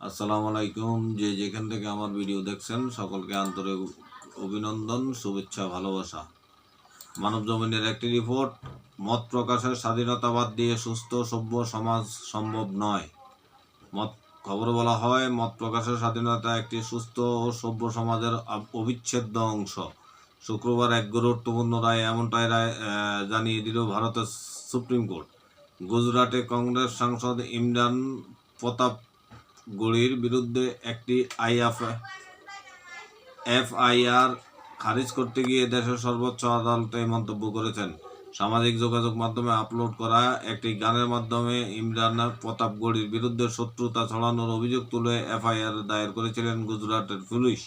আসসালামু আলাইকুম। যে যেখান থেকে আমার ভিডিও দেখছেন, সকলকে আন্তরিক অভিনন্দন, শুভেচ্ছা, ভালোবাসা। মানব জমিনের একটি রিপোর্ট মত প্রকাশের স্বাধীনতাবাদ দিয়ে সুস্থ, সভ্য সমাজ সম্ভব নয়। মত, খবর বলা হয়, মত প্রকাশের স্বাধীনতা একটি সুস্থ ও সভ্য সমাজের অবিচ্ছেদ্য অংশ। শুক্রবার এক গুরুত্বপূর্ণ রায় এমনটাই রায় জানিয়ে দিল ভারতের সুপ্রিম কোর্ট। গুজরাটে কংগ্রেস সাংসদ ইমরান প্রতাপ গড়ির বিরুদ্ধে একটি আইএফ এফআইআর খারিজ করতে গিয়ে দেশের সর্বোচ্চ আদালতে এই মন্তব্য করেছেন। সামাজিক যোগাযোগ মাধ্যমে আপলোড করা একটি গানের মাধ্যমে ইমরান প্রতাপ গড়ির বিরুদ্ধে শত্রুতা ছড়ানোর অভিযোগ তুলে এফআইআর দায়ের করেছিলেন গুজরাটের পুলিশ।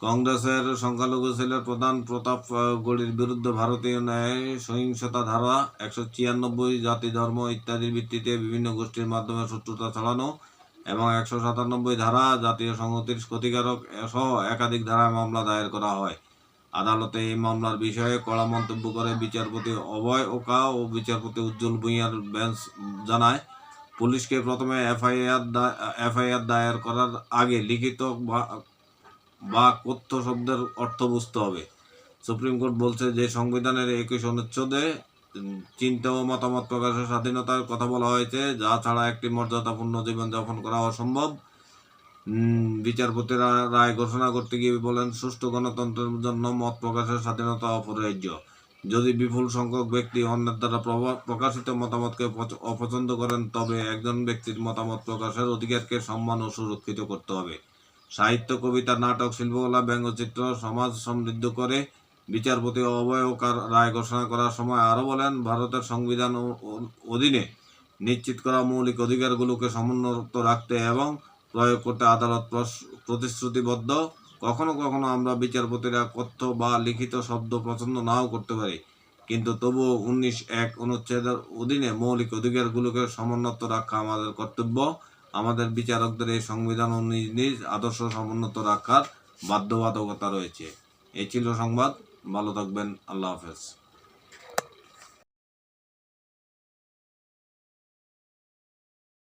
কংগ্রেসের সংখ্যালঘু সেলের প্রধান প্রতাপ গড়ির বিরুদ্ধে ভারতীয় ন্যায় সহিংসতা ধারা একশো ছিয়ানব্বই, জাতি ধর্ম ইত্যাদির ভিত্তিতে বিভিন্ন গোষ্ঠীর মাধ্যমে শত্রুতা ছড়ানো এবং একশো সাতানব্বই ধারা জাতীয় সংহতির ক্ষতিকারক সহ একাধিক ধারায় মামলা দায়ের করা হয়। আদালতে এই মামলার বিষয়ে কড়া মন্তব্য করে বিচারপতি অভয় ওকা ও বিচারপতি উজ্জ্বল ভূঁইয়ার বেঞ্চ জানায়, পুলিশকে প্রথমে এফআইআর এফআইআর দায়ের করার আগে লিখিত বা কথ্য শব্দের অর্থ বুঝতে হবে। সুপ্রিম কোর্ট বলছে যে সংবিধানের একুশ অনুচ্ছেদে চিন্তা ও মতামত প্রকাশের স্বাধীনতার কথা বলা হয়েছে, যা ছাড়া একটি মর্যাদাপূর্ণ জীবনযাপন করা অসম্ভব। বিচারপতিরা রায় ঘোষণা করতে গিয়ে বলেন, সুষ্ঠু গণতন্ত্রের জন্য মত প্রকাশের স্বাধীনতা অপরিহার্য। যদি বিপুল সংখ্যক ব্যক্তি অন্যের দ্বারা প্রকাশিত মতামতকে পছ- অপছন্দ করেন, তবে একজন ব্যক্তির মতামত প্রকাশের অধিকারকে সম্মান ও সুরক্ষিত করতে হবে। সাহিত্য, কবিতা, নাটক, শিল্পকলা, ব্যঙ্গচিত্র, সমাজ সমৃদ্ধ করে বিচারপতি অবয়কার রায় ঘোষণা করার সময় আরও বলেন, ভারতের সংবিধান অধীনে নিশ্চিত করা মৌলিক অধিকারগুলোকে সমুন্নত রাখতে এবং প্রয়োগ করতে আদালত প্রতিশ্রুতিবদ্ধ। কখনো কখনো আমরা বিচারপতিরা কথ্য বা লিখিত শব্দ পছন্দ নাও করতে পারি, কিন্তু তবুও উনিশ এক অনুচ্ছেদের অধীনে মৌলিক অধিকারগুলোকে সমুন্নত রাখা আমাদের কর্তব্য। আমাদের বিচারকদের এই সংবিধান ও নিজ নিজ আদর্শ সমুন্নত রাখার বাধ্যবাধকতা রয়েছে। এই ছিল সংবাদ। ভালো থাকবেন। আল্লাহ হাফেজ।